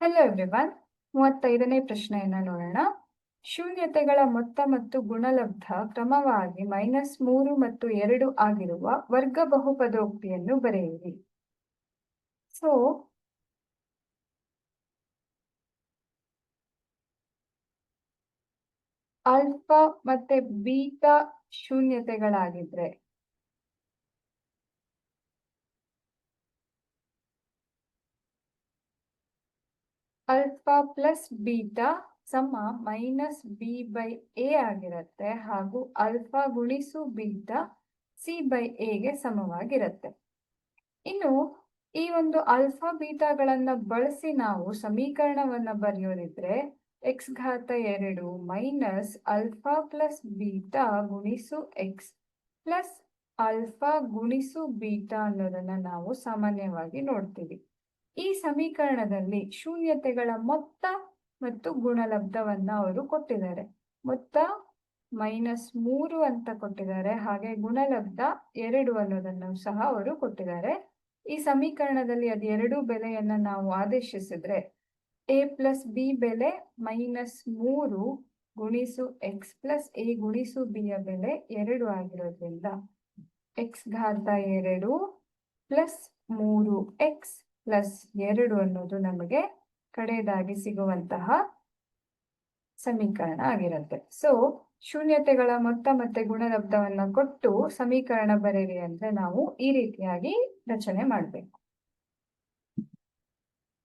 Hello everyone ಮೂವತ್ತೈದನೇ ಪ್ರಶ್ನೆಯನ್ನ ನೋಡೋಣ. ಶೂನ್ಯತೆಗಳ ಮೊತ್ತ ಮತ್ತು ಗುಣಲಬ್ಧ ಕ್ರಮವಾಗಿ ಮೈನಸ್ ಮೂರು ಮತ್ತು ಎರಡು ಆಗಿರುವ ವರ್ಗ ಬಹುಪದೋಕ್ತಿಯನ್ನು ಬರೆಯಿರಿ. ಸೊ ಆಲ್ಫಾ ಮತ್ತೆ ಬೀಟಾ ಶೂನ್ಯತೆಗಳಾಗಿದ್ರೆ ಅಲ್ಫಾ ಪ್ಲಸ್ ಬೀಟಾ ಸಮ ಮೈನಸ್ ಬಿ ಬೈ ಎ ಆಗಿರುತ್ತೆ. ಹಾಗೂ ಅಲ್ಫಾ ಗುಣಿಸು ಬೀಟಾ ಸಿ ಬೈ ಎಗೆ ಸಮವಾಗಿರುತ್ತೆ. ಇನ್ನು ಈ ಒಂದು ಅಲ್ಫಾ ಬೀಟಾಗಳನ್ನ ಬಳಸಿ ನಾವು ಸಮೀಕರಣವನ್ನ ಬರೆಯೋದಿದ್ರೆ ಎಕ್ಸ್ ಘಾತ ಎರಡು ಮೈನಸ್ ಅಲ್ಫಾ ಪ್ಲಸ್ ಬೀಟಾ ಗುಣಿಸು ಎಕ್ಸ್ ಪ್ಲಸ್ ಅಲ್ಫಾ ಗುಣಿಸು ಬೀಟಾ ಅನ್ನೋದನ್ನ ನಾವು ಸಾಮಾನ್ಯವಾಗಿ ನೋಡ್ತೀವಿ. ಈ ಸಮೀಕರಣದಲ್ಲಿ ಶೂನ್ಯತೆಗಳ ಮೊತ್ತ ಮತ್ತು ಗುಣಲಬ್ಧವನ್ನ ಅವರು ಕೊಟ್ಟಿದ್ದಾರೆ. ಮೊತ್ತ ಮೈನಸ್ ಮೂರು ಅಂತ ಕೊಟ್ಟಿದ್ದಾರೆ. ಹಾಗೆ ಗುಣಲಬ್ಧ ಎರಡು ಅನ್ನೋದನ್ನು ಸಹ ಅವರು ಕೊಟ್ಟಿದ್ದಾರೆ. ಈ ಸಮೀಕರಣದಲ್ಲಿ ಅದು ಎರಡು ಬೆಲೆಯನ್ನ ನಾವು ಆದೇಶಿಸಿದ್ರೆ ಎ ಪ್ಲಸ್ ಬಿ ಬೆಲೆ ಮೈನಸ್ ಮೂರು ಗುಣಿಸು ಎಕ್ಸ್ ಪ್ಲಸ್ ಎ ಗುಣಿಸು ಬಿಯ ಬೆಲೆ ಎರಡು ಆಗಿರೋದ್ರಿಂದ ಎಕ್ಸ್ ಘಾತ ಎರಡು ಪ್ಲಸ್ ಮೂರು ಎಕ್ಸ್ ಪ್ಲಸ್ ಎರಡು ಅನ್ನೋದು ನಮಗೆ ಕಡೆಯದಾಗಿ ಸಿಗುವಂತಹ ಸಮೀಕರಣ ಆಗಿರುತ್ತೆ. ಸೊ ಶೂನ್ಯತೆಗಳ ಮೊತ್ತ ಮತ್ತೆ ಗುಣಲಬ್ಧವನ್ನ ಕೊಟ್ಟು ಸಮೀಕರಣ ಬರೆಯಿರಿ ಅಂದ್ರೆ ನಾವು ಈ ರೀತಿಯಾಗಿ ರಚನೆ ಮಾಡಬೇಕು.